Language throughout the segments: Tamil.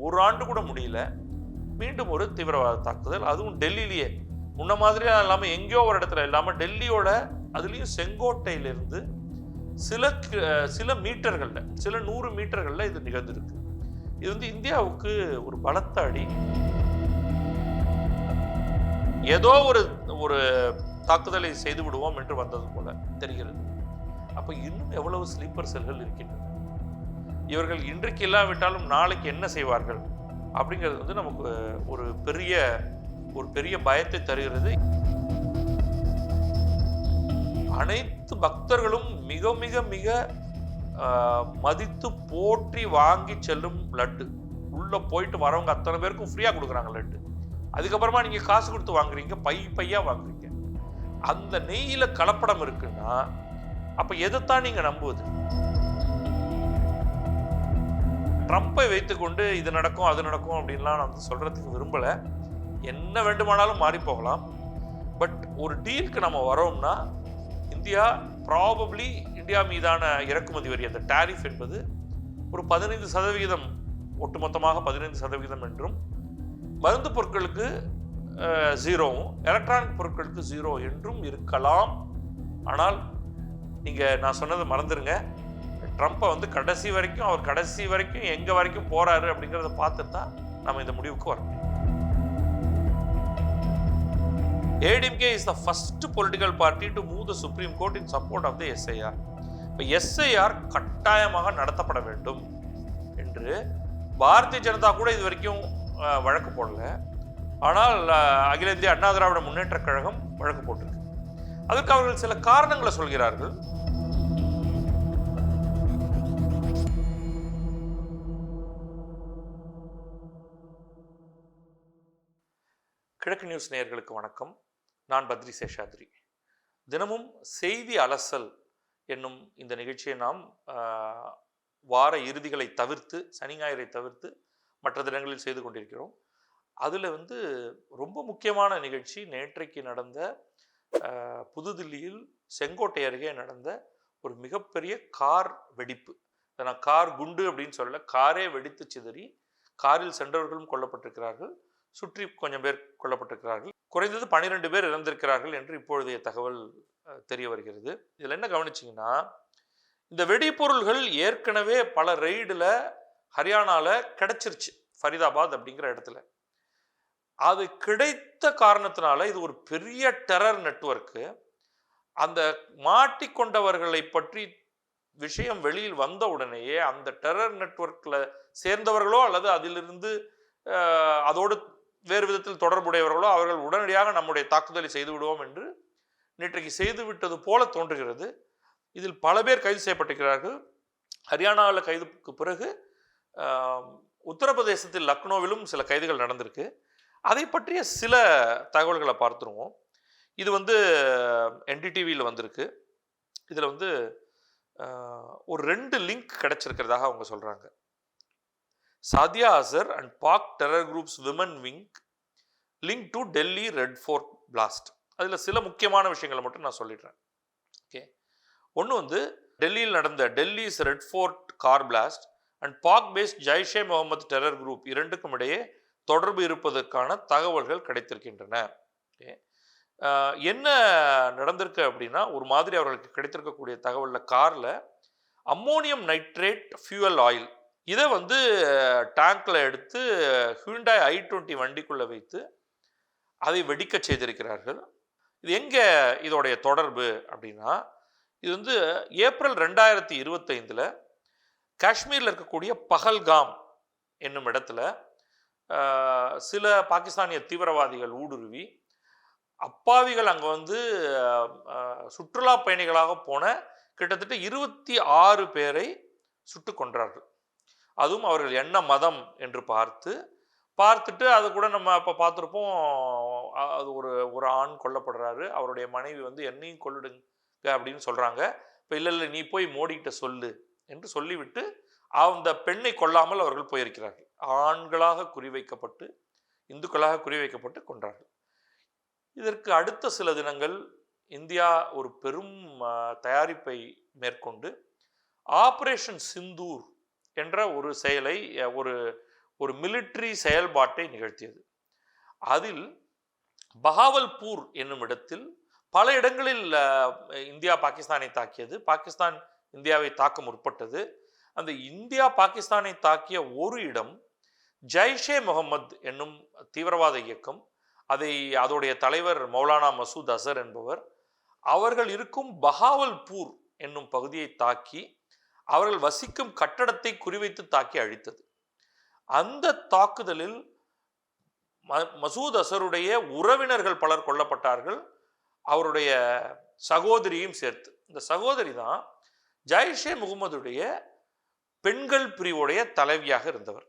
ஒரு ஆண்டு கூட முடியல. மீண்டும் ஒரு தீவிரவாத தாக்குதல். அதுவும் டெல்லியிலேயே. முன்ன மாதிரியா இல்லாமல் எங்கேயோ ஒரு இடத்துல இல்லாமல் டெல்லியோட அதுலேயும் செங்கோட்டையிலிருந்து சில கி- சில மீட்டர்களில் சில நூறு மீட்டர்களில் இது நிகழ்ந்திருக்கு. இது வந்து இந்தியாவுக்கு ஒரு பலத்த அடி. ஏதோ ஒரு ஒரு தாக்குதலை செய்து விடுவோம் என்று வந்தது போல தெரிகிறது. அப்போ இன்னும் எவ்வளவு ஸ்லீப்பர் செல்கள் இருக்கின்றன? இவர்கள் இன்றைக்கு இல்லாவிட்டாலும் நாளைக்கு என்ன செய்வார்கள்? அப்படிங்கிறது வந்து நமக்கு ஒரு பெரிய ஒரு பெரிய பயத்தை தருகிறது. அனைத்து பக்தர்களும் மிக மிக மிக மதித்து போற்றி வாங்கி செல்லும் லட்டு. உள்ளே போயிட்டு வரவங்க அத்தனை பேருக்கும் ஃப்ரீயாக கொடுக்குறாங்க லட்டு. அதுக்கப்புறமா நீங்கள் காசு கொடுத்து வாங்குறீங்க பை பையாக வாங்குறீங்க. அந்த நெய்யில் கலப்படம் இருக்குன்னா அப்போ எதைத்தான் நீங்கள் நம்புவது? ட்ரம்ப்பை வைத்துக்கொண்டு இது நடக்கும் அது நடக்கும் அப்படின்லாம் நான் வந்து விரும்பலை. என்ன வேண்டுமானாலும் மாறி போகலாம். பட் ஒரு டீலுக்கு நம்ம வரோம்னா இந்தியா ப்ராபப்ளி இந்தியா மீதான இறக்குமதி வரி அந்த டேரிஃப் என்பது ஒரு பதினைந்து சதவிகிதம் ஒட்டுமொத்தமாக பதினைந்து சதவிகிதம் என்றும் மருந்து பொருட்களுக்கு ஜீரோவும் எலக்ட்ரானிக் பொருட்களுக்கு ஜீரோ என்றும் இருக்கலாம். ஆனால் நீங்கள் நான் சொன்னதை மறந்துடுங்க ட்ரம்ப்பை வந்து கடைசி வரைக்கும் அவர் கடைசி வரைக்கும் எங்கே வரைக்கும் போகிறாரு அப்படிங்கிறத பார்த்துட்டு தான் நம்ம இந்த முடிவுக்கு வரோம். ADMK is the first political party to move the Supreme Court in support of the SIR இப்போ எஸ்ஐஆர் கட்டாயமாக நடத்தப்பட வேண்டும் என்று பாரதிய ஜனதா கூட இது வரைக்கும் வழக்கு போடல. ஆனால் அகில இந்திய அண்ணா திராவிட முன்னேற்றக் கழகம் வழக்கு போட்டிருக்கு. அதற்கு அவர்கள் சில காரணங்களை சொல்கிறார்கள். கிழக்கு நியூஸ் நேயர்களுக்கு வணக்கம். நான் பத்ரி சேஷாத்ரி. தினமும் செய்தி அலசல் என்னும் இந்த நிகழ்ச்சியை நாம் வார இறுதிகளை தவிர்த்து சனி ஞாயிறை தவிர்த்து மற்ற தினங்களில் செய்து கொண்டிருக்கிறோம். அதில் வந்து ரொம்ப முக்கியமான நிகழ்ச்சி நேற்றைக்கு நடந்த புதுதில்லியில் செங்கோட்டை அருகே நடந்த ஒரு மிகப்பெரிய கார் வெடிப்பு. நான் கார் குண்டு அப்படின்னு சொல்லலை காரே வெடித்து சிதறி காரில் சென்றவர்களும் கொல்லப்பட்டிருக்கிறார்கள். சுற்றி கொஞ்சம் பேர் கொல்லப்பட்டிருக்கிறார்கள். குறைந்தது பன்னிரெண்டு பேர் இறந்திருக்கிறார்கள் என்று இப்பொழுதைய தகவல் தெரிய வருகிறது. இதில் என்ன கவனிச்சிங்கன்னா இந்த வெடிபொருள்கள் ஏற்கனவே பல ரெய்டில் ஹரியானாவில் கிடைச்சிருச்சு ஃபரிதாபாத் அப்படிங்கிற இடத்துல. அது கிடைத்த காரணத்தினால இது ஒரு பெரிய டெரர் நெட்வொர்க்கு அந்த மாட்டிக்கொண்டவர்களை பற்றி விஷயம் வெளியில் வந்த உடனேயே அந்த டெரர் நெட்வொர்க்கில் சேர்ந்தவர்களோ அல்லது அதிலிருந்து அதோடு வேறு விதத்தில் தொடர்புடையவர்களோ அவர்கள் உடனடியாக நம்முடைய தாக்குதலை செய்து விடுவோம் என்று நேற்றைக்கு செய்து விட்டது போல தோன்றுகிறது. இதில் பல பேர் கைது செய்யப்பட்டிருக்கிறார்கள். ஹரியானாவில் கைதுக்கு பிறகு உத்தரப்பிரதேசத்தில் லக்னோவிலும் சில கைதுகள் நடந்திருக்கு. அதை பற்றிய சில தகவல்களை பார்த்துருவோம். இது வந்து என்டிடிவியில் வந்திருக்கு. இதில் வந்து ஒரு ரெண்டு லிங்க் கிடச்சிருக்கிறதாக அவங்க சொல்கிறாங்க Sadiya Azhar and Pak terror groups women wing linked to Delhi Red Fort blast அதில் சில முக்கியமான விஷயங்களை மட்டும் நான் சொல்லிடுறேன். ஓகே ஒன்று வந்து டெல்லியில் நடந்த Delhi's Red Fort car blast and Pak based Jaishe Mohammed terror group இரண்டுக்கும் இடையே தொடர்பு இருப்பதற்கான தகவல்கள் கிடைத்திருக்கின்றன. ஓகே என்ன நடந்திருக்கு அப்படின்னா ஒரு மாதிரி அவர்களுக்கு கிடைத்திருக்கக்கூடிய தகவலில் காரில் அம்மோனியம் நைட்ரேட் ஃபியூவல் ஆயில் இதை வந்து டேங்கில் எடுத்து ஹியூண்டாய் ஐ டுவெண்ட்டி வண்டிக்குள்ளே வைத்து அதை வெடிக்க செய்திருக்கிறார்கள். இது எங்கே இதோடைய தொடர்பு அப்படின்னா இது வந்து ஏப்ரல் ரெண்டாயிரத்தி இருபத்தைந்தில் காஷ்மீரில் இருக்கக்கூடிய பகல்காம் என்னும் இடத்துல சில பாகிஸ்தானிய தீவிரவாதிகள் ஊடுருவி அப்பாவிகள் அங்கே வந்து சுற்றுலா பயணிகளாக போன கிட்டத்தட்ட இருபத்தி ஆறு பேரை சுட்டு கொன்றார்கள். அதுவும் அவர்கள் என்ன மதம் என்று பார்த்து பார்த்துட்டு அது கூட நம்ம அப்போ பார்த்துருப்போம் அது ஒரு ஒரு ஆண் கொல்லப்படுறாரு அவருடைய மனைவி வந்து என்னையும் கொள்ளிடுங்க அப்படின்னு சொல்கிறாங்க இப்போ இல்லை இல்லை நீ போய் மோடிக்கிட்ட சொல்லு என்று சொல்லிவிட்டு அந்த பெண்ணை கொல்லாமல் அவர்கள் போயிருக்கிறார்கள். ஆண்களாக குறிவைக்கப்பட்டு இந்துக்களாக குறிவைக்கப்பட்டு கொன்றார்கள். இதற்கு அடுத்த சில தினங்கள் இந்தியா ஒரு பெரும் தயாரிப்பை மேற்கொண்டு ஆப்ரேஷன் சிந்தூர் என்ற ஒரு செயலை ஒரு ஒரு மிலிட்ரி செயல்பாட்டை நிகழ்த்தியது. அதில் பகாவல்பூர் என்னும் இடத்தில் பல இடங்களில் இந்தியா பாகிஸ்தானை தாக்கியது. பாகிஸ்தான் இந்தியாவை தாக்க முற்பட்டது. அந்த இந்தியா பாகிஸ்தானை தாக்கிய ஒரு இடம் ஜெய்ஷே முகமது என்னும் தீவிரவாத இயக்கம். அதை அதோடைய தலைவர் மௌலானா மசூத் அசர் என்பவர் அவர்கள் இருக்கும் பஹாவல்பூர் என்னும் பகுதியை தாக்கி அவர்கள் வசிக்கும் கட்டடத்தை குறிவைத்து தாக்கி அழித்தது. அந்த தாக்குதலில் ம- மசூத் அசருடைய உறவினர்கள் பலர் கொல்லப்பட்டார்கள். அவருடைய சகோதரியும் சேர்த்து. இந்த சகோதரி தான் ஜெய்ஷே முகமதுடைய பெண்கள் பிரிவுடைய தலைவியாக இருந்தவர்.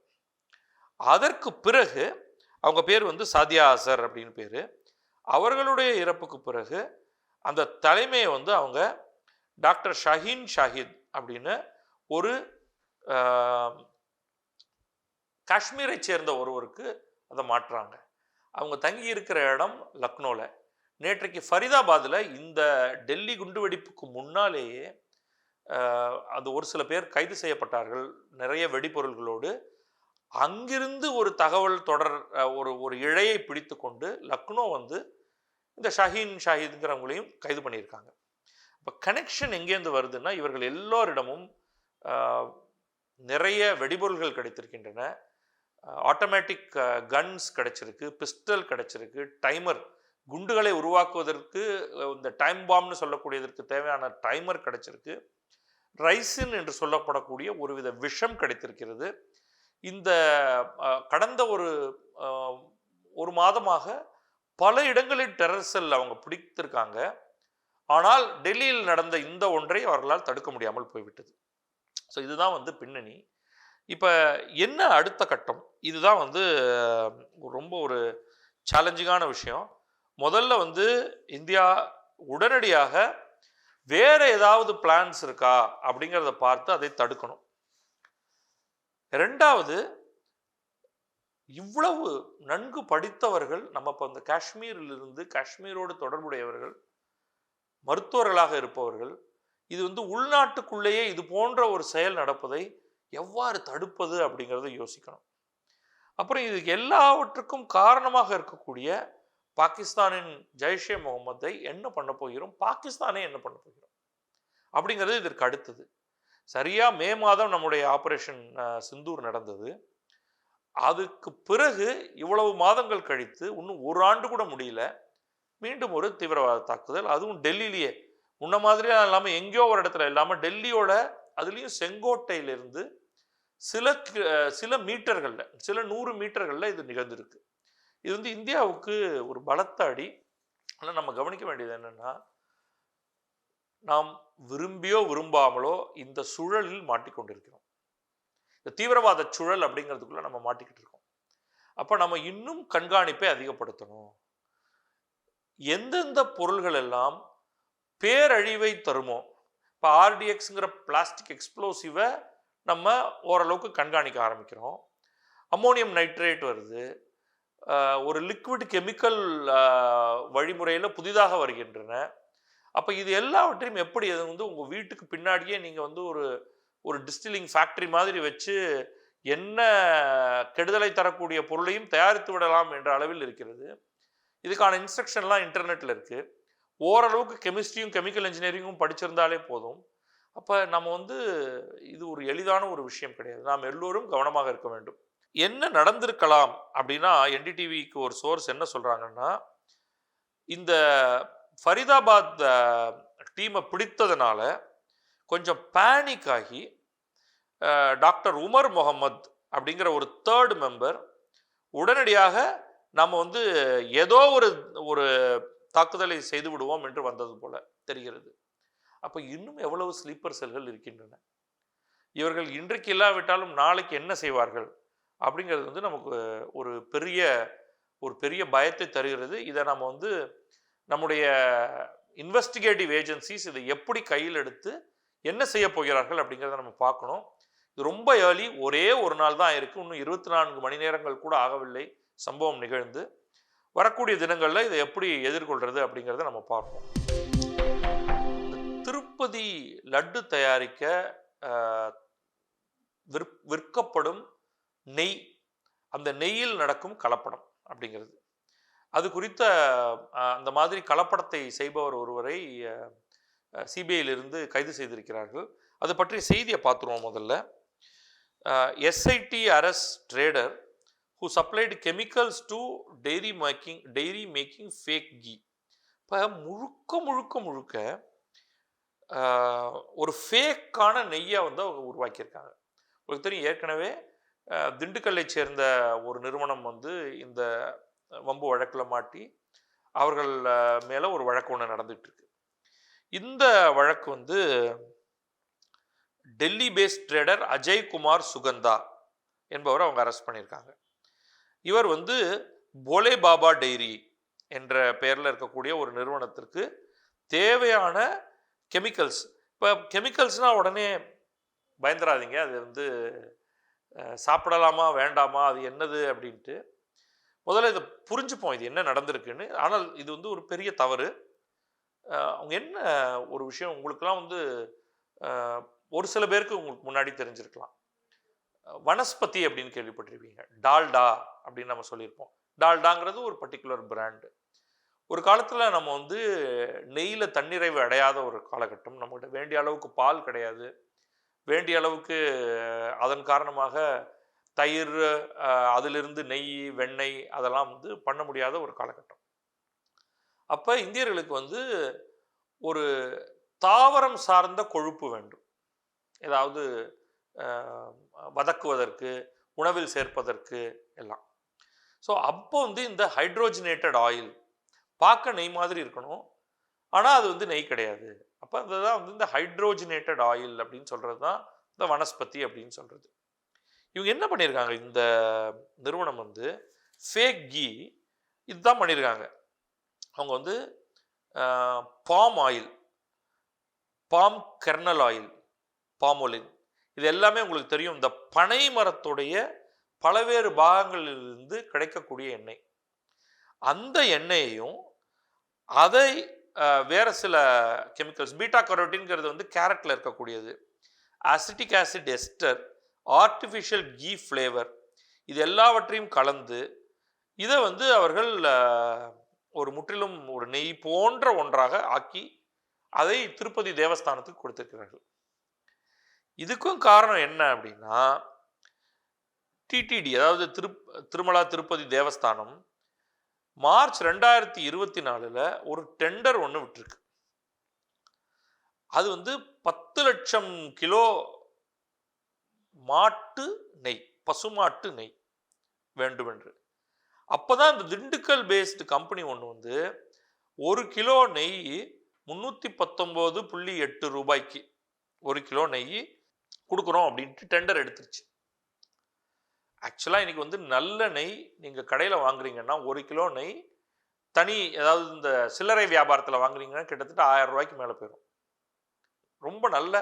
அதற்கு பிறகு அவங்க பேர் வந்து சாதியா அசர் அப்படின்னு பேர். அவர்களுடைய இறப்புக்கு பிறகு அந்த தலைமையை வந்து அவங்க டாக்டர் ஷஹீன் ஷாஹித் அப்படின்னு ஒரு காஷ்மீரை சேர்ந்த ஒருவருக்கு அதை மாற்றுறாங்க. அவங்க தங்கி இருக்கிற இடம் லக்னோவில் நேற்றைக்கு ஃபரிதாபாத்தில் இந்த டெல்லி குண்டுவெடிப்புக்கு முன்னாலேயே அது ஒரு சில பேர் கைது செய்யப்பட்டார்கள் நிறைய வெடிபொருள்களோடு. அங்கிருந்து ஒரு தகவல் தொடர் ஒரு ஒரு இழையை பிடித்து கொண்டு லக்னோ வந்து இந்த ஷஹீன் ஷாஹித்ங்கிறவங்களையும் கைது பண்ணியிருக்காங்க. இப்போ கனெக்ஷன் எங்கேருந்து வருதுன்னா இவர்கள் எல்லோரிடமும் நிறைய வெடிபொருள்கள் கிடைத்திருக்கின்றன. ஆட்டோமேட்டிக் கன்ஸ் கிடைச்சிருக்கு பிஸ்டல் கிடைச்சிருக்கு டைமர் குண்டுகளை உருவாக்குவதற்கு இந்த டைம் பாம்னு சொல்லக்கூடியதற்கு தேவையான டைமர் கிடைச்சிருக்கு. ரைசின் என்று சொல்லப்படக்கூடிய ஒருவித விஷம் கிடைத்திருக்கிறது. இந்த கடந்த ஒரு ஒரு மாதமாக பல இடங்களில் டெரர் செல் அவங்க பிடித்திருக்காங்க. ஆனால் டெல்லியில் நடந்த இந்த ஒன்றை அவர்களால் தடுக்க முடியாமல் போய்விட்டது. ஸோ இதுதான் வந்து பின்னணி. இப்போ என்ன அடுத்த கட்டம்? இதுதான் வந்து ரொம்ப ஒரு சேலஞ்சிங்கான விஷயம். முதல்ல வந்து இந்தியா உடனடியாக வேறு ஏதாவது பிளான்ஸ் இருக்கா அப்படிங்கிறத பார்த்து அதை தடுக்கணும். ரெண்டாவது இவ்வளவு நன்கு படித்தவர்கள் நம்ம இப்போ இந்த காஷ்மீரிலிருந்து காஷ்மீரோடு தொடர்புடையவர்கள் மருத்துவர்களாக இருப்பவர்கள் இது வந்து உள்நாட்டுக்குள்ளேயே இது போன்ற ஒரு செயல் நடப்பதை எவ்வாறு தடுப்பது அப்படிங்கிறத யோசிக்கணும். அப்புறம் இது எல்லாவற்றுக்கும் காரணமாக இருக்கக்கூடிய பாகிஸ்தானின் ஜெய்ஷே முகமதை என்ன பண்ண போகிறோம்? பாகிஸ்தானே என்ன பண்ண போகிறோம்? அப்படிங்கிறது இதற்கு அடுத்தது. சரியாக மே மாதம் நம்முடைய ஆப்ரேஷன் சிந்தூர் நடந்தது. அதுக்கு பிறகு இவ்வளவு மாதங்கள் கழித்து இன்னும் ஒரு ஆண்டு கூட முடியல. மீண்டும் ஒரு தீவிரவாத தாக்குதல். அதுவும் டெல்லியிலேயே. முன்ன மாதிரியா இல்லாமல் எங்கேயோ ஒரு இடத்துல இல்லாமல் டெல்லியோட அதுலேயும் செங்கோட்டையிலிருந்து சில கி- சில மீட்டர்களில் சில நூறு மீட்டர்களில் இது நிகழ்ந்திருக்கு. இது வந்து இந்தியாவுக்கு ஒரு பலத்த அடி. ஆனால் நம்ம கவனிக்க வேண்டியது என்னென்னா நாம் விரும்பியோ விரும்பாமலோ இந்த சுழலில் மாட்டிக்கொண்டிருக்கிறோம். இந்த தீவிரவாத சுழல் அப்படிங்கிறதுக்குள்ளே நம்ம மாட்டிக்கிட்டு இருக்கோம். அப்போ நம்ம இன்னும் கண்காணிப்பை அதிகப்படுத்தணும். எந்தெந்த பொருள்கள் எல்லாம் பேரழிவை தருமோ இப்போ ஆர்டிஎக்ஸுங்கிற பிளாஸ்டிக் எக்ஸ்ப்ளோசிவை நம்ம ஓரளவுக்கு கண்காணிக்க ஆரம்பிக்கிறோம். அம்மோனியம் நைட்ரேட் வருது. ஒரு லிக்விட் கெமிக்கல் வழிமுறையில் புதிதாக வருகின்றன. அப்போ இது எல்லாவற்றையும் எப்படி அது வந்து உங்கள் வீட்டுக்கு பின்னாடியே நீங்கள் வந்து ஒரு ஒரு டிஸ்டிலிங் ஃபேக்ட்ரி மாதிரி வச்சு என்ன கெடுதலை தரக்கூடிய பொருளையும் தயாரித்து விடலாம் என்ற அளவில் இருக்கிறது. இதுக்கான இன்ஸ்ட்ரக்ஷன்லாம் இன்டர்நெட்டில் இருக்குது ஓரளவுக்கு கெமிஸ்ட்ரியும் கெமிக்கல் இன்ஜினியரிங்கும் படிச்சிருந்தாலே போதும். அப்போ நம்ம வந்து இது ஒரு எளிதான ஒரு விஷயம் கிடையாது. நாம் எல்லோரும் கவனமாக இருக்க வேண்டும். என்ன நடந்திருக்கலாம் அப்படின்னா என்டிடிவிக்கு ஒரு சோர்ஸ் என்ன சொல்கிறாங்கன்னா இந்த ஃபரிதாபாத் டீமை பிடித்ததுனால கொஞ்சம் பேனிக் ஆகி டாக்டர் உமர் முகமது அப்படிங்கிற ஒரு தேர்ட் மெம்பர் உடனடியாக நம்ம வந்து ஏதோ ஒரு ஒரு தாக்குதலை செய்து விடுவோம் என்று வந்தது போல தெரிகிறது. அப்போ இன்னும் எவ்வளவு ஸ்லீப்பர் செல்கள் இருக்கின்றன? இவர்கள் இன்றைக்கு இல்லாவிட்டாலும் நாளைக்கு என்ன செய்வார்கள்? அப்படிங்கிறது வந்து நமக்கு ஒரு பெரிய ஒரு பெரிய பயத்தை தருகிறது. இதை நம்ம வந்து நம்முடைய இன்வெஸ்டிகேட்டிவ் ஏஜென்சிஸ் இதை எப்படி கையில் எடுத்து என்ன செய்ய போகிறார்கள் அப்படிங்கிறத நம்ம பார்க்கணும். இது ரொம்ப ஏர்லி ஒரே ஒரு நாள் தான் இருக்குது இன்னும் இருபத்தி நான்கு மணி நேரங்கள் கூட ஆகவில்லை. சம்பவம் நிகழ்ந்து வரக்கூடிய தினங்களில் இதை எப்படி எதிர்கொள்கிறது அப்படிங்கிறத நம்ம பார்ப்போம். திருப்பதி லட்டு தயாரிக்க விற்- விற்கப்படும் நெய் அந்த நெய்யில் நடக்கும் கலப்படம் அப்படிங்கிறது. அது குறித்த அந்த மாதிரி கலப்படத்தை செய்பவர் ஒருவரை சிபிஐயிலிருந்து கைது செய்திருக்கிறார்கள். அது பற்றிய செய்தியை பார்த்துருவோம் முதல்ல. SIT arrests trader who supplied chemicals to dairy making dairy making fake ghee இப்போ முழுக்க முழுக்க முழுக்க ஒரு ஃபேக்கான நெய்யை வந்து அவங்க உருவாக்கியிருக்காங்க. உங்களுக்கு தெரியும் ஏற்கனவே திண்டுக்கல்லை சேர்ந்த ஒரு நிறுவனம் வந்து இந்த வம்பு வழக்கில் மாட்டி அவர்கள் மேலே ஒரு வழக்கு ஒன்று நடந்துகிட்டு இருக்கு இந்த வழக்கு வந்து டெல்லி பேஸ்ட் ட்ரேடர் அஜய் குமார் சுகந்தா என்பவரை அவங்க அரெஸ்ட் பண்ணியிருக்காங்க. இவர் வந்து போலே பாபா டெய்ரி என்ற பெயரில் இருக்கக்கூடிய ஒரு நிறுவனத்திற்கு தேவையான கெமிக்கல்ஸ். இப்போ கெமிக்கல்ஸ்னால் உடனே பயந்துராதீங்க. அது வந்து சாப்பிடலாமா வேண்டாமா அது என்னது அப்படின்ட்டு. முதல்ல இதை புரிஞ்சுப்போம். இது என்ன நடந்திருக்குன்னு. ஆனால் இது வந்து ஒரு பெரிய தவறு. அவங்க என்ன ஒரு விஷயம்? உங்களுக்கெல்லாம் வந்து ஒரு சில பேருக்கு உங்களுக்கு முன்னாடி தெரிஞ்சிருக்கலாம். வனஸ்பதி அப்படின்னு கேள்விப்பட்டிருப்பீங்க. டால்டா. அப்படின்னு நம்ம சொல்லியிருப்போம். டால்டாங்கிறது ஒரு பர்டிகுலர் பிராண்டு ஒரு காலத்தில் நம்ம வந்து நெய்யில் தன்னிறைவு அடையாத ஒரு காலகட்டம். நம்மகிட்ட வேண்டிய அளவுக்கு பால் கிடையாது. வேண்டிய அளவுக்கு அதன் காரணமாக தயிர் அதிலிருந்து நெய் வெண்ணெய் அதெல்லாம் வந்து பண்ண முடியாத ஒரு காலகட்டம். அப்போ இந்தியர்களுக்கு வந்து ஒரு தாவரம் சார்ந்த கொழுப்பு வேண்டும். ஏதாவது வதக்குவதற்கு உணவில் சேர்ப்பதற்கு எல்லாம். ஸோ அப்போ வந்து இந்த ஹைட்ரோஜினேட்டட் ஆயில் பார்க்க நெய் மாதிரி இருக்கணும். ஆனால் அது வந்து நெய் கிடையாது. அப்போ அதுதான் வந்து இந்த ஹைட்ரோஜினேட்டட் ஆயில் அப்படின்னு சொல்கிறது தான் இந்த வனஸ்பதி அப்படின்னு சொல்கிறது இவங்க என்ன பண்ணியிருக்காங்க இந்த நிறுவனம் வந்து ஃபேக் கீ இதுதான் பண்ணியிருக்காங்க அவங்க வந்து palm oil palm kernel oil palmolein இது எல்லாமே உங்களுக்கு தெரியும். இந்த பனை மரத்துடைய பலவேறு பாகங்களிலிருந்து கிடைக்கக்கூடிய எண்ணெய். அந்த எண்ணெயையும் அதை வேறு வேற சில கெமிக்கல்ஸ் பீட்டா கரோட்டின்கிறது வந்து கேரட்டில் இருக்கக்கூடியது. Acetic acid ester artificial ghee flavour இது எல்லாவற்றையும் கலந்து இதை வந்து அவர்கள் ஒரு முற்றிலும் ஒரு நெய் போன்ற ஒன்றாக ஆக்கி அதை திருப்பதி தேவஸ்தானத்துக்கு கொடுத்திருக்கிறார்கள். இதுக்கும் காரணம் என்ன அப்படின்னா டிடிடி அதாவது திரு திருமலா திருப்பதி தேவஸ்தானம் மார்ச் ரெண்டாயிரத்தி இருபத்தி நாலில் ஒரு டெண்டர் ஒன்று விட்டுருக்கு. அது வந்து பத்து லட்சம் கிலோ மாட்டு நெய் பசுமாட்டு நெய் வேண்டும் என்று அப்போதான் இந்த திண்டுக்கல் பேஸ்டு கம்பெனி ஒன்று வந்து ஒரு கிலோ நெய் முந்நூற்றி பத்தொம்போது புள்ளி எட்டு ரூபாய்க்கு ஒரு கிலோ நெய் கொடுக்குறோம் அப்படின்ட்டு டெண்டர் எடுத்துருச்சு. ஆக்சுவலாக இன்னைக்கு வந்து நல்ல நெய் நீங்கள் கடையில் வாங்குறீங்கன்னா ஒரு கிலோ நெய் தனி ஏதாவது இந்த சில்லறை வியாபாரத்தில் வாங்குறீங்கன்னா கிட்டத்தட்ட ஆயிரம் ரூபாய்க்கு மேலே போயிடும் ரொம்ப நல்ல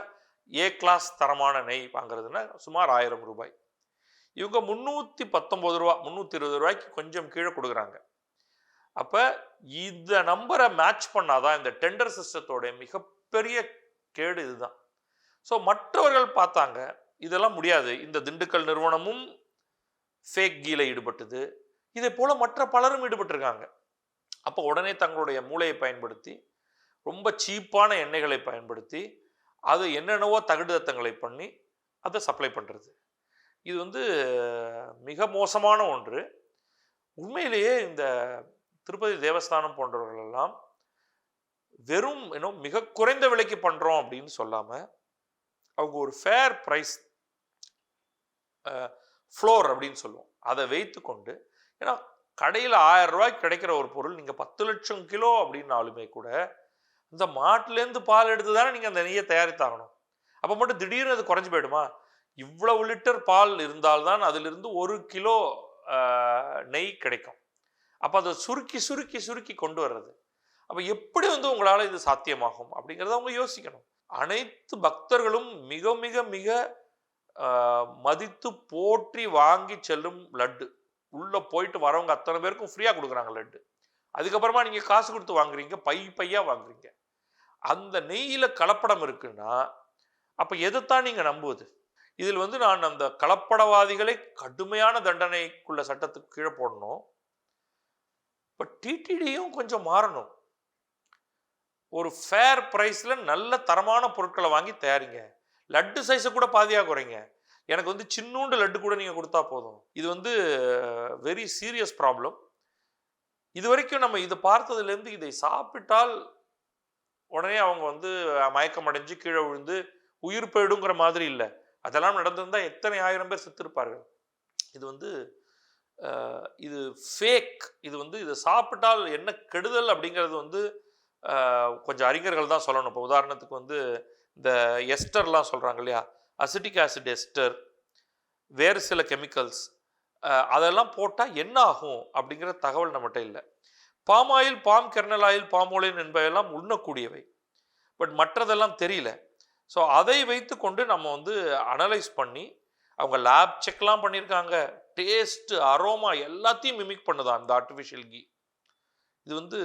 ஏ கிளாஸ் தரமான நெய் வாங்குறதுன்னா சுமார் ஆயிரம் ரூபாய். இவங்க முந்நூற்றி பத்தொம்பது ரூபா முந்நூற்றி இருபது ரூபாய்க்கு கொஞ்சம் கீழே கொடுக்குறாங்க. அப்போ இந்த நம்பரை மேட்ச் பண்ணாதான் இந்த டெண்டர் சிஸ்டத்தோடைய மிகப்பெரிய கேடு இதுதான். ஸோ மற்றவர்கள் பார்த்தாங்க இதெல்லாம் முடியாது. இந்த திண்டுக்கல் நிறுவனமும் ஃபேக் கீல ஈடுபட்டது. இதே போல் மற்ற பலரும் ஈடுபட்டிருக்காங்க. அப்போ உடனே தங்களுடைய மூளையை பயன்படுத்தி ரொம்ப சீப்பான எண்ணெய்களை பயன்படுத்தி அது என்னென்னவோ தகுடுதத்தங்களை பண்ணி அதை சப்ளை பண்ணுறது இது வந்து மிக மோசமான ஒன்று. உண்மையிலேயே இந்த திருப்பதி தேவஸ்தானம் போன்றவர்களெல்லாம் வெறும் இன்னும் மிக குறைந்த விலைக்கு பண்ணுறோம் அப்படின்னு சொல்லாமல் அவங்க ஒரு ஃபேர் ப்ரைஸ் ஃப்ளோர் அப்படின்னு சொல்லுவோம். அதை வைத்து கொண்டு ஏன்னா கடையில் ஆயிரம் ரூபாய்க்கு கிடைக்கிற ஒரு பொருள் நீங்கள் பத்து லட்சம் கிலோ அப்படின்னாலுமே கூட இந்த மாட்டிலேருந்து பால் எடுத்து தானே நீங்கள் அந்த நெய்யை தயாரித்தாகணும். அப்போ மட்டும் திடீர்னு அது குறைஞ்சி போயிடுமா? இவ்வளவு லிட்டர் பால் இருந்தால்தான் அதிலிருந்து ஒரு கிலோ நெய் கிடைக்கும். அப்போ அதை சுருக்கி சுருக்கி சுருக்கி கொண்டு வர்றது. அப்போ எப்படி வந்து உங்களால் இது சாத்தியமாகும் அப்படிங்கிறத அவங்க யோசிக்கணும். அனைத்து பக்தர்களும் மிக மிக மிக மதித்து போற்றி வாங்கி செல்லும் லட்டு. உள்ளே போயிட்டு வரவங்க அத்தனை பேருக்கும் ஃப்ரீயாக கொடுக்குறாங்க லட்டு. அதுக்கப்புறமா நீங்கள் காசு கொடுத்து வாங்குறீங்க பை பையாக வாங்குறீங்க. அந்த நெய்யில் கலப்படம் இருக்குன்னா அப்போ எதைத்தான் நீங்கள் நம்புவது? இதில் வந்து நான் அந்த கலப்படவாதிகளை கடுமையான தண்டனைக்குள்ள சட்டத்துக்கு கீழே போடணும். இப்போ டிடிடியும் கொஞ்சம் மாறணும். ஒரு ஃபேர் ப்ரைஸில் நல்ல தரமான பொருட்களை வாங்கி தயாரிங்க. லட்டு சைஸை கூட பாதியாக குறைங்க. எனக்கு வந்து சின்னூண்டு லட்டு கூட நீங்கள் கொடுத்தா போதும். இது வந்து வெரி சீரியஸ் ப்ராப்ளம் இது வரைக்கும் நம்ம இதை பார்த்ததுலேருந்து இதை சாப்பிட்டால் உடனே அவங்க வந்து மயக்கம் அடைஞ்சு கீழே விழுந்து உயிர் போயிடுங்கிற மாதிரி இல்லை. அதெல்லாம் நடந்திருந்தால் எத்தனை ஆயிரம் பேர் செத்துருப்பார்கள். இது வந்து இது ஃபேக் இது வந்து இதை சாப்பிட்டால் என்ன கெடுதல் அப்படிங்கிறது வந்து கொஞ்சம் அறிஞர்கள் தான் சொல்லணும். இப்போ உதாரணத்துக்கு வந்து இந்த எஸ்டர்லாம் சொல்கிறாங்க இல்லையா? அசிட்டிக் ஆசிட் எஸ்டர் வேறு சில கெமிக்கல்ஸ் அதெல்லாம் போட்டால் என்ன ஆகும் அப்படிங்கிற தகவல் நம்மகிட்ட இல்லை. Palm oil palm kernel oil palmolein என்பவையெல்லாம் உண்ணக்கூடியவை. பட் மற்றதெல்லாம் தெரியல. ஸோ அதை வைத்து கொண்டு நம்ம வந்து அனலைஸ் பண்ணி அவங்க லேப் செக்லாம் பண்ணியிருக்காங்க. டேஸ்ட்டு அரோமா எல்லாத்தையும் மிமிக் பண்ணுதான் இந்த ஆர்டிஃபிஷியல் கீ இது வந்து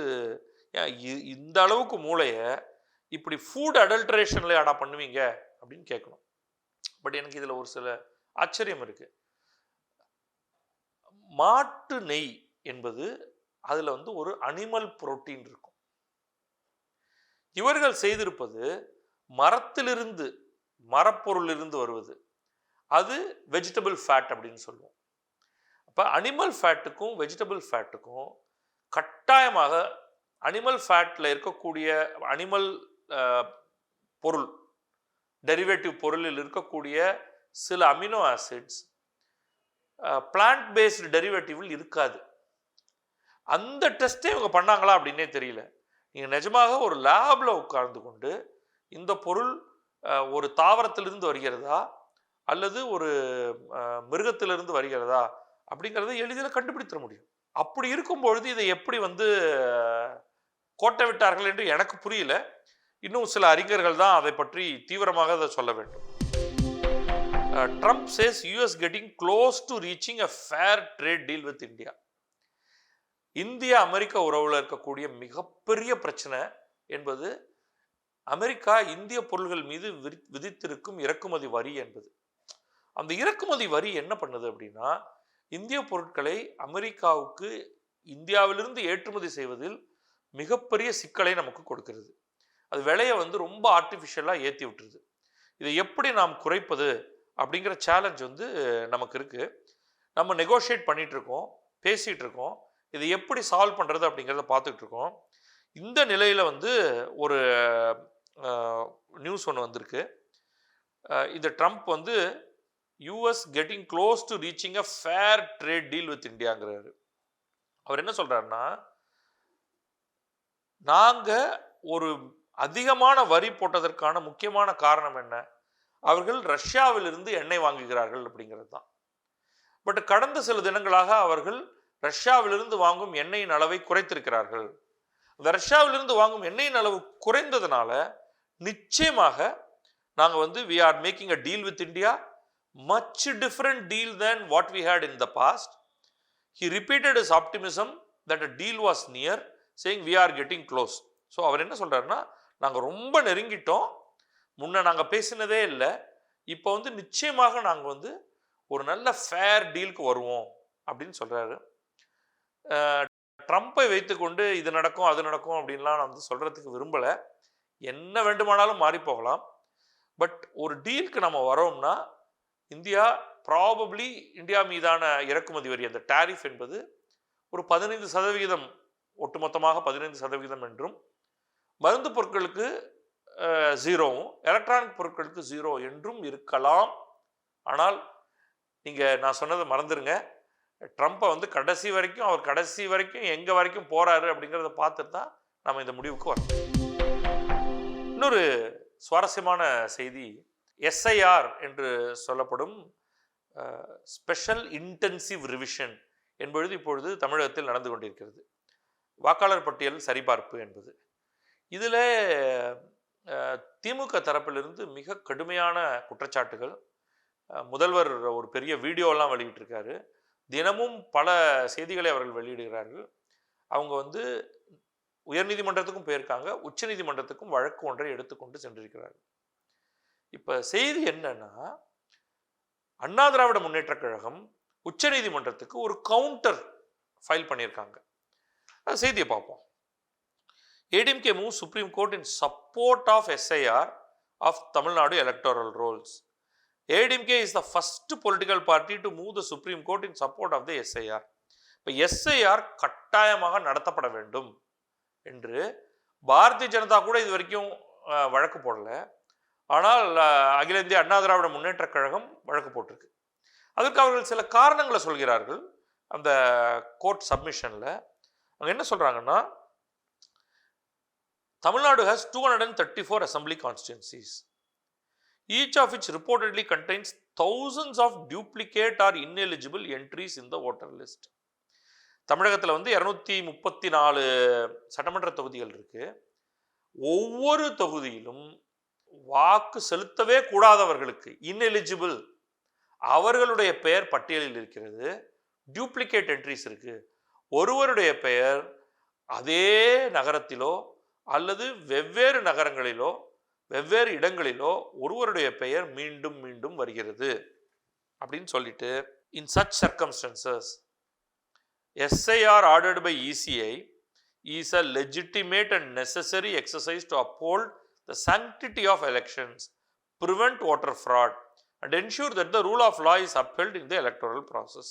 இந்த அளவுக்கு மூளையை இப்படி ஃபுட் அடல்ட்ரேஷனில் ஆடா பண்ணுவீங்க? அப்படின்னு கேட்கணும். பட் எனக்கு இதில் ஒரு சில ஆச்சரியம் இருக்கு. மாட்டு நெய் என்பது அதில் வந்து ஒரு அனிமல் புரோட்டீன் இருக்கும். இவர்கள் செய்திருப்பது மரத்திலிருந்து மரப்பொருளிலிருந்து வருவது. அது வெஜிடபிள் ஃபேட் அப்படின்னு சொல்லுவோம். அப்போ அனிமல் ஃபேட்டுக்கும் வெஜிடபிள் ஃபேட்டுக்கும் கட்டாயமாக அனிமல் ஃபேட்டில் இருக்கக்கூடிய அனிமல் பொருள் டெரிவேட்டிவ் பொருளில் இருக்கக்கூடிய சில அமினோ ஆசிட்ஸ் பிளான்ட் பேஸ்டு டெரிவேட்டிவில் இருக்காது. அந்த டெஸ்ட்டே இவங்க பண்ணாங்களா அப்படின்னே தெரியல. நீங்கள் நிஜமாக ஒரு லேபில் உட்கார்ந்து கொண்டு இந்த பொருள் ஒரு தாவரத்திலிருந்து வருகிறதா? அல்லது ஒரு மிருகத்திலிருந்து வருகிறதா? அப்படிங்கிறத எளிதில் கண்டுபிடித்திட முடியும். அப்படி இருக்கும் பொழுது இதை எப்படி வந்து கோட்டை விட்டார்கள் என்று எனக்கு புரியல. இன்னும் சில அறிஞர்கள் தான் அதை பற்றி தீவிரமாக அதை சொல்ல வேண்டும். Trump says US getting close to reaching a fair trade deal with India India அமெரிக்க உறவில் இருக்கக்கூடிய மிகப்பெரிய பிரச்சனை என்பது அமெரிக்கா இந்திய பொருள்கள் மீது விதித்திருக்கும் இறக்குமதி வரி என்பது. அந்த இறக்குமதி வரி என்ன பண்ணுது அப்படின்னா இந்திய பொருட்களை அமெரிக்காவுக்கு இந்தியாவிலிருந்து ஏற்றுமதி செய்வதில் மிகப்பெரிய சிக்கலை நமக்கு கொடுக்கிறது. அது விலையை வந்து ரொம்ப ஆர்டிஃபிஷியலாக ஏற்றி விட்டுருது. இதை எப்படி நாம் குறைப்பது அப்படிங்கிற சேலஞ்ச் வந்து நமக்கு இருக்குது நம்ம நெகோஷியேட் பண்ணிகிட்ருக்கோம் இருக்கோம் பேசிகிட்டு இருக்கோம். இதை எப்படி சால்வ் பண்ணுறது அப்படிங்கிறத பார்த்துட்டு இருக்கோம். இந்த நிலையில் வந்து ஒரு நியூஸ் ஒன்று வந்திருக்கு. இந்த ட்ரம்ப் வந்து US getting close to reaching a fair trade deal with இந்தியாங்கிறாரு அவர் என்ன சொல்கிறாருன்னா நாங்கள் ஒரு அதிகமான வரி போட்டதற்கான முக்கியமான காரணம் என்ன? அவர்கள் ரஷ்யாவிலிருந்து எண்ணெய் வாங்குகிறார்கள் அப்படிங்கிறது தான். பட் கடந்த சில தினங்களாக அவர்கள் ரஷ்யாவிலிருந்து வாங்கும் எண்ணெயின் அளவை குறைத்திருக்கிறார்கள். அந்த ரஷ்யாவிலிருந்து வாங்கும் எண்ணெயின் அளவு குறைந்ததுனால நிச்சயமாக நாங்கள் வந்து we are making a deal with India much different deal than what we had in the past he repeated is optimism that a deal was near saying we are getting close so அவர் என்ன சொல்கிறாருன்னா நாங்கள் ரொம்ப நெருங்கிட்டோம். முன்ன நாங்கள் பேசினதே இல்லை. இப்போ வந்து நிச்சயமாக நாங்கள் வந்து ஒரு நல்ல ஃபேர் டீலுக்கு வருவோம் அப்படின்னு சொல்கிறாரு ட்ரம்ப்பை வைத்துக்கொண்டு இது நடக்கும் அது நடக்கும் அப்படின்லாம் நான் வந்து சொல்கிறதுக்கு விரும்பலை. என்ன வேண்டுமானாலும் மாறி போகலாம். பட் ஒரு டீலுக்கு நம்ம வரோம்னா இந்தியா ப்ராபப்ளி இந்தியா மீதான இறக்குமதி வரி அந்த டேரிஃப் என்பது ஒரு பதினைந்து சதவிகிதம் ஒட்டுமொத்தமாக பதினைந்து சதவிகிதம் என்றும் மருந்து பொருட்களுக்கு ஜீரோவும் எலக்ட்ரானிக் பொருட்களுக்கு ஜீரோ என்றும் இருக்கலாம். ஆனால் நீங்கள் நான் சொன்னதை மறந்துடுங்க ட்ரம்ப்பை வந்து கடைசி வரைக்கும் அவர் கடைசி வரைக்கும் எங்கே வரைக்கும் போகிறாரு அப்படிங்கிறத பார்த்துட்டு தான் நம்ம இந்த முடிவுக்கு வரணும் இன்னொரு சுவாரஸ்யமான செய்தி எஸ்ஐஆர் என்று சொல்லப்படும் ஸ்பெஷல் இன்டென்சிவ் ரிவிஷன் என்பது இப்பொழுது தமிழகத்தில் நடந்து கொண்டிருக்கிறது. வாக்காளர் பட்டியல் சரிபார்ப்பு என்பது. இதில் திமுக தரப்பிலிருந்து மிக கடுமையான குற்றச்சாட்டுகள். முதல்வர் ஒரு பெரிய வீடியோலாம் வெளியிட்டிருக்காரு. தினமும் பல செய்திகளை அவர்கள் வெளியிடுகிறார்கள். அவங்க வந்து உயர்நீதிமன்றத்துக்கும் போயிருக்காங்க. உச்சநீதிமன்றத்துக்கும் வழக்கு ஒன்றை எடுத்துக்கொண்டு சென்றிருக்கிறார்கள். இப்போ செய்தி என்னன்னா அண்ணா திராவிட முன்னேற்ற கழகம் உச்சநீதிமன்றத்துக்கு ஒரு கவுண்டர் ஃபைல் பண்ணியிருக்காங்க. செய்தியை பார்ப்போம். ADMK move Supreme Court in support of SIR of Tamil Nadu electoral rolls ADMK is the first political party to move the Supreme Court in support of the SIR இப்போ எஸ்ஐஆர் கட்டாயமாக நடத்தப்பட வேண்டும் என்று பாரதிய ஜனதா கூட இது வரைக்கும் வழக்கு போடலை. ஆனால் அகில இந்திய அண்ணா திராவிட முன்னேற்ற கழகம் வழக்கு போட்டிருக்கு. அதற்கு அவர்கள் சில காரணங்களை சொல்கிறார்கள். அந்த கோர்ட் சப்மிஷனில். அவங்க என்ன சொல்கிறாங்கன்னா Tamil Nadu has two hundred and thirty four assembly constituencies each of which reportedly contains thousands of duplicate or ineligible entries in the voter list. தமிழகத்தில் வந்து இரநூத்தி முப்பத்தி நாலு சட்டமன்ற தொகுதிகள் இருக்கு. ஒவ்வொரு தொகுதியிலும் வாக்கு செலுத்தவே கூடாதவர்களுக்கு இன்எலிஜிபிள் அவர்களுடைய பெயர் பட்டியலில் இருக்கிறது டூப்ளிகேட் என்ட்ரிஸ் இருக்கு. ஒருவருடைய பெயர் அதே நகரத்திலோ அல்லது வெவ்வேறு நகரங்களிலோ வெவ்வேறு இடங்களிலோ ஒருவருடைய பெயர் மீண்டும் மீண்டும் வருகிறது. அப்படின்னு சொல்லிட்டு in such circumstances SIR ordered by ECI is a legitimate and necessary exercise to uphold the sanctity of elections prevent voter fraud and ensure that the rule of law is upheld in the electoral process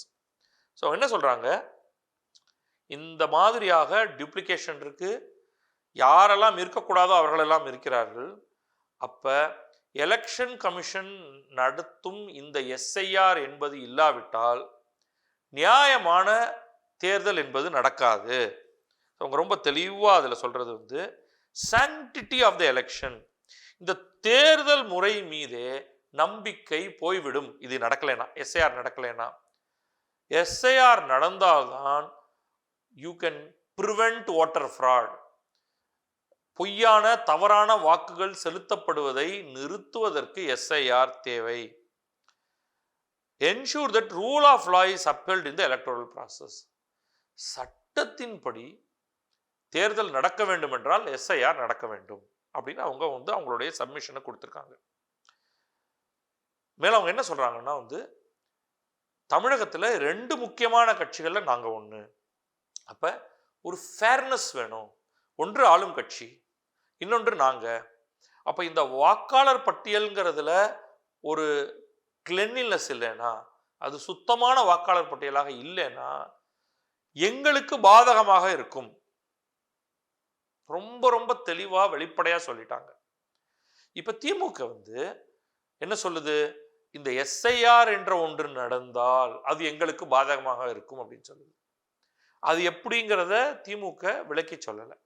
so என்ன சொல்கிறாங்க இந்த மாதிரியாக டியூப்ளிகேஷன் இருக்குது யாரெல்லாம் இருக்கக்கூடாதோ அவர்களெல்லாம் இருக்கிறார்கள். அப்போ எலெக்ஷன் கமிஷன் நடத்தும் இந்த எஸ்ஐஆர் என்பது இல்லாவிட்டால் நியாயமான தேர்தல் என்பது நடக்காது. அவங்க ரொம்ப தெளிவாக அதில் சொல்கிறது வந்து சாங்டிட்டி ஆஃப் த எலெக்ஷன் இந்த தேர்தல் முறை மீதே நம்பிக்கை போய்விடும். இது நடக்கலைனா எஸ்ஐஆர் நடக்கலைனா SIR நடந்தால்தான் you can prevent voter fraud பொய்யான தவறான வாக்குகள் செலுத்தப்படுவதை நிறுத்துவதற்கு எஸ்ஐஆர் தேவை. Ensure that rule of law is upheld in the electoral process சட்டத்தின்படி தேர்தல் நடக்க வேண்டும் என்றால் எஸ்ஐஆர் நடக்க வேண்டும். அப்படின்னு அவங்க வந்து அவங்களுடைய சப்மிஷனை கொடுத்துருக்காங்க. மேலும் அவங்க என்ன சொல்கிறாங்கன்னா வந்து தமிழகத்தில் ரெண்டு முக்கியமான கட்சிகளில் நாங்கள் ஒன்று அப்போ ஒரு ஃபேர்னஸ் வேணும். ஒன்று ஆளும் கட்சி இன்னொன்று நாங்கள் அப்போ இந்த வாக்காளர் பட்டியலுங்கிறதுல ஒரு கிளென்லினஸ் இல்லைன்னா அது சுத்தமான வாக்காளர் பட்டியலாக இல்லைன்னா எங்களுக்கு பாதகமாக இருக்கும். ரொம்ப ரொம்ப தெளிவாக வெளிப்படையாக சொல்லிட்டாங்க. இப்போ திமுக வந்து என்ன சொல்லுது? இந்த எஸ்ஐஆர் என்ற ஒன்று நடந்தால் அது எங்களுக்கு பாதகமாக இருக்கும் அப்படின்னு சொல்லுது. அது எப்படிங்கிறத திமுக விளக்கி சொல்லலை.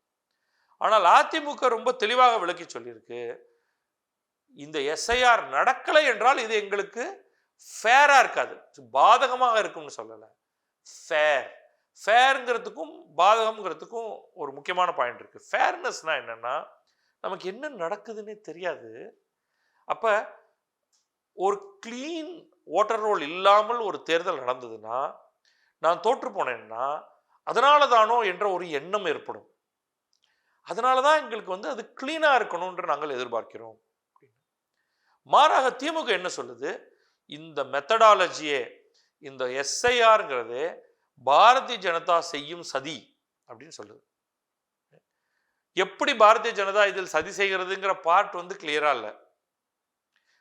ஆனால் அதிமுக ரொம்ப தெளிவாக விளக்கி சொல்லியிருக்கு இந்த எஸ்ஐஆர் நடக்கலை என்றால் இது எங்களுக்கு ஃபேராக இருக்காது. பாதகமாக இருக்கும்னு சொல்லலை. ஃபேர் ஃபேருங்கிறதுக்கும் பாதகம்ங்கிறதுக்கும் ஒரு முக்கியமான பாயிண்ட் இருக்குது ஃபேர்னஸ்னால் என்னென்னா நமக்கு என்ன நடக்குதுன்னே தெரியாது. அப்போ ஒரு க்ளீன் ஓட்டர் ரோல் இல்லாமல் ஒரு தேர்தல் நடந்ததுன்னா நான் தோற்று போனேன்னா அதனால தானோ என்ற ஒரு எண்ணம் ஏற்படும். அதனால தான் எங்களுக்கு வந்து அது க்ளீனாக இருக்கணும்ன்ற நாங்கள் எதிர்பார்க்கிறோம். மாறாக திமுக என்ன சொல்லுது? இந்த மெத்தடாலஜியே இந்த எஸ்ஐஆருங்கிறது பாரதிய ஜனதா செய்யும் சதி அப்படின்னு சொல்லுது. எப்படி பாரதிய ஜனதா இதில் சதி செய்கிறதுங்கிற பார்ட் வந்து கிளியராக இல்லை.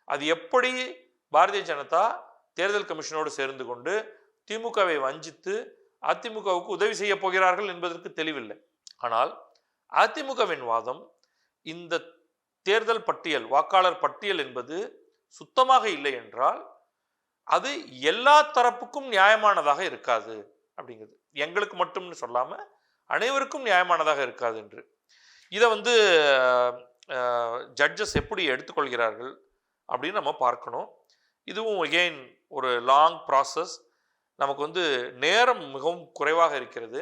அது எப்படி பாரதிய ஜனதா தேர்தல் கமிஷனோடு சேர்ந்து கொண்டு திமுகவை வஞ்சித்து அதிமுகவுக்கு உதவி செய்ய போகிறார்கள் என்பதற்கு தெளிவில்லை. ஆனால் அதிமுகவின் வாதம் இந்த தேர்தல் பட்டியல் வாக்காளர் பட்டியல் என்பது சுத்தமாக இல்லை என்றால் அது எல்லா தரப்புக்கும் நியாயமானதாக இருக்காது அப்படிங்கிறது எங்களுக்கு மட்டும்னு சொல்லாம அனைவருக்கும் நியாயமானதாக இருக்காது என்று. இதை வந்து ஜட்ஜஸ் எப்படி எடுத்துக்கொள்கிறார்கள் அப்படின்னு நம்ம பார்க்கணும். இதுவும் எகெயின் ஒரு லாங் ப்ராசஸ் நமக்கு வந்து நேரம் மிகவும் குறைவாக இருக்கிறது.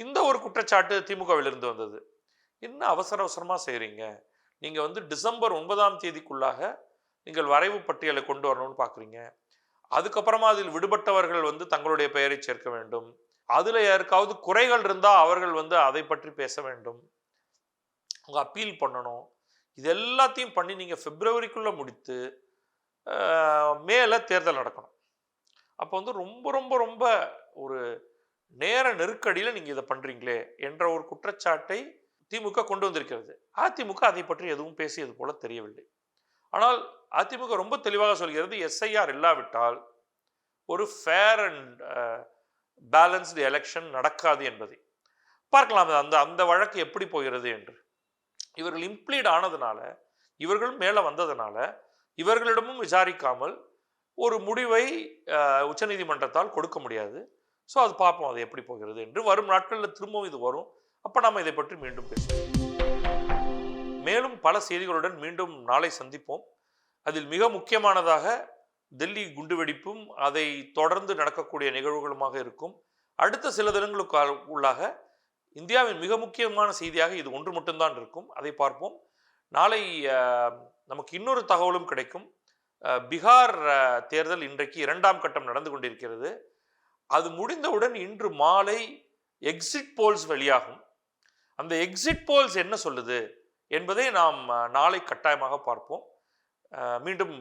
இந்த ஒரு குற்றச்சாட்டு திமுகவிலிருந்து வந்தது. என்ன அவசர அவசரமாக செய்கிறீங்க நீங்கள் வந்து டிசம்பர் ஒன்பதாம் தேதிக்குள்ளாக நீங்கள் வரைவு பட்டியலை கொண்டு வரணும்னு பார்க்குறீங்க அதுக்கப்புறமா அதில் விடுபட்டவர்கள் வந்து தங்களுடைய பெயரை சேர்க்க வேண்டும். அதில் யாருக்காவது குறைகள் இருந்தால் அவர்கள் வந்து அதை பற்றி பேச வேண்டும். அவங்க அப்பீல் பண்ணணும். இது எல்லாத்தையும் பண்ணி நீங்கள் பிப்ரவரிக்குள்ளே முடித்து மேலே தேர்தல் நடக்கணும். அப்போ வந்து ரொம்ப ரொம்ப ரொம்ப ஒரு நேர நெருக்கடியில் நீங்கள் இதை பண்ணுறீங்களே என்ற ஒரு குற்றச்சாட்டை திமுக கொண்டு வந்திருக்கிறது. அதிமுக அதை பற்றி எதுவும் பேசியது போல தெரியவில்லை. ஆனால் அதிமுக ரொம்ப தெளிவாக சொல்கிறது எஸ்ஐஆர் இல்லாவிட்டால் ஒரு ஃபேர் அண்ட் பேலன்ஸ்டு எலெக்ஷன் நடக்காது என்பதை. பார்க்கலாம் அந்த அந்த வழக்கு எப்படி போகிறது என்று. இவர்கள் இம்ப்ளீட் ஆனதுனால இவர்கள் மேலே வந்ததுனால இவர்களிடமும் விசாரிக்காமல் ஒரு முடிவை uh, உச்சநீதிமன்றத்தால் கொடுக்க முடியாது. ஸோ அது பார்ப்போம் அது எப்படி போகிறது என்று. வரும் நாட்களில் திரும்பவும் இது வரும். அப்போ நாம் இதை பற்றி மீண்டும் பேசுவோம். மேலும் பல செய்திகளுடன் மீண்டும் நாளை சந்திப்போம். அதில் மிக முக்கியமானதாக டெல்லி குண்டுவெடிப்பும் அதை தொடர்ந்து நடக்கக்கூடிய நிகழ்வுகளுமாக இருக்கும். அடுத்த சில தினங்களுக்கு உள்ளாக இந்தியாவின் மிக முக்கியமான செய்தியாக இது ஒன்று மட்டும்தான் இருக்கும். அதை பார்ப்போம். நாளை நமக்கு இன்னொரு தகவலும் கிடைக்கும். பீகார் தேர்தல் இன்றைக்கு இரண்டாம் கட்டம் நடந்து கொண்டிருக்கிறது. அது முடிந்தவுடன் இன்று மாலை எக்ஸிட் போல்ஸ் வெளியாகும். அந்த எக்ஸிட் போல்ஸ் என்ன சொல்லுது என்பதை நாம் நாளை கட்டாயமாக பார்ப்போம். மீண்டும்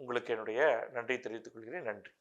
உங்களுக்கு என்னுடைய நன்றி தெரிவித்துக் கொள்கிறேன். நன்றி.